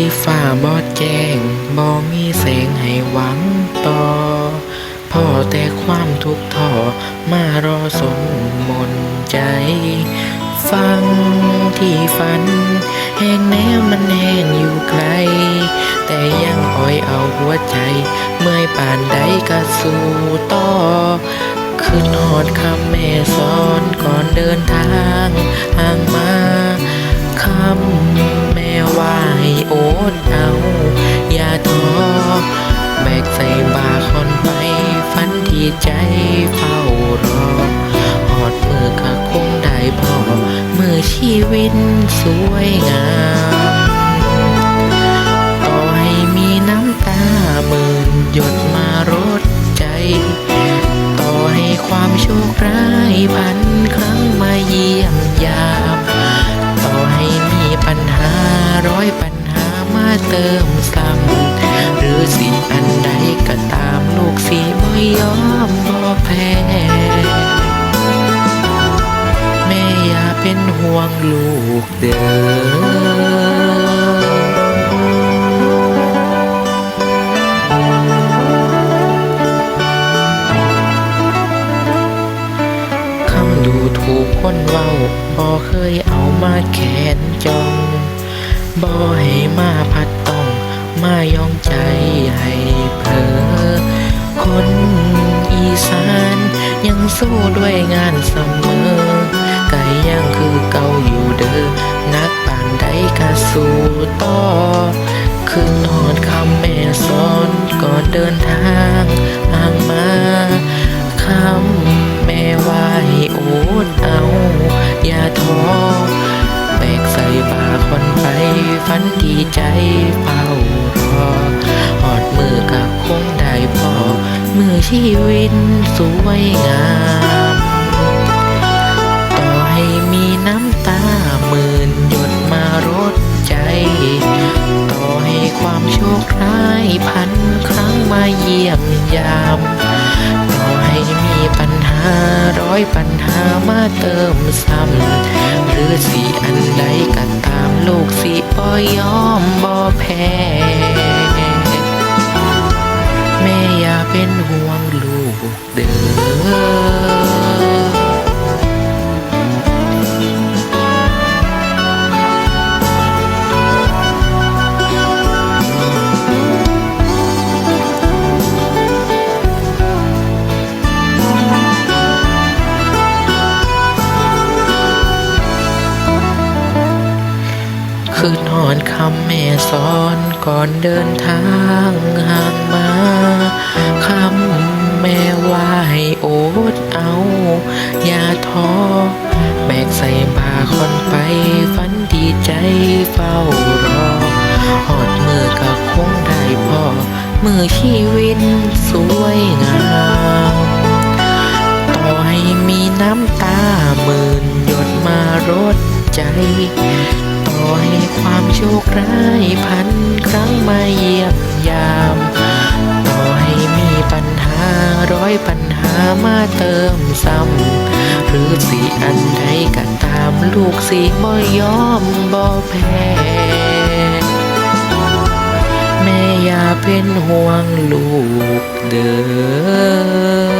ที่ฟ้าบอดแจ้งบอมีแสงให้หวังต่อพ่อแต่ความทุกข์ท้อมารอสมมนใจ ฟังที่ฝัน แห้งแนวมันแห้งอยู่ไกล แต่ยังอ่อยเอาหัวใจ เมื่อยป่านใดก็สู้ต่อขึ้นหอดคำแม่สอนก่อนเดินทางห่างมาคำแม่ว่า ชีวิตสวยงามต่อให้มีน้ำตาหมื่นหยดมารดใจ ต่อให้ความโชคร้ายพันครั้งมาเยี่ยมยามต่อให้มีปัญหาร้อยปัญหามาเติมซ้ำหรือสิ่งอันใดก็ตามลูกสีไม่ยอมบ่แพ้ เป็นห่วงลูกเด้อคำดูถูกคนเว้าบ่เคยเอามาแขนจองบ่ให้มาพัดต้องมายองใจให้เพลอคนอีสานยังสู้ด้วยงานเสมอ ยังคือเก่าอยู่เด้อนักป่านใดก็สู้ต่อคือนอนคำแม่สอนก่อนเดินทางห่างมาคำแม่ว่าให้โอดเอา อย่าท้อแบกใส่บาคนไปฝันทีใจเฝ้ารอหอดมือกับคงได้พอมือชีวิตสวยงาม ยี่ยมยามต่อให้มีปัญหาร้อยปัญหามาเติมซ้ำหรือสีอันใดก็ตามลูกสิบ่ยอมบ่แพ้แม่อย่าเป็นห่วงลูกเด้อ คืนหอนคำแม่สอนก่อนเดินทางห่างมาคำแม่ว่าให้โอดเอา อย่าท้อแบกใส่บาคอนไปฝันดีใจเฝ้ารอหอดมือก็คงได้พอมือชีวิตสวยงามต่อให้มีน้ำตาหมื่นหยดมารดใจ ให้ความโชคร้ายพันครั้งมาเยี่ยมยามต่อให้มีปัญหาร้อยปัญหามาเติมซ้ำหรือสิอันใดก็ตามลูกสิบ่ยอมบ่แพ้แม่อย่าเป็นห่วงลูกเด้อ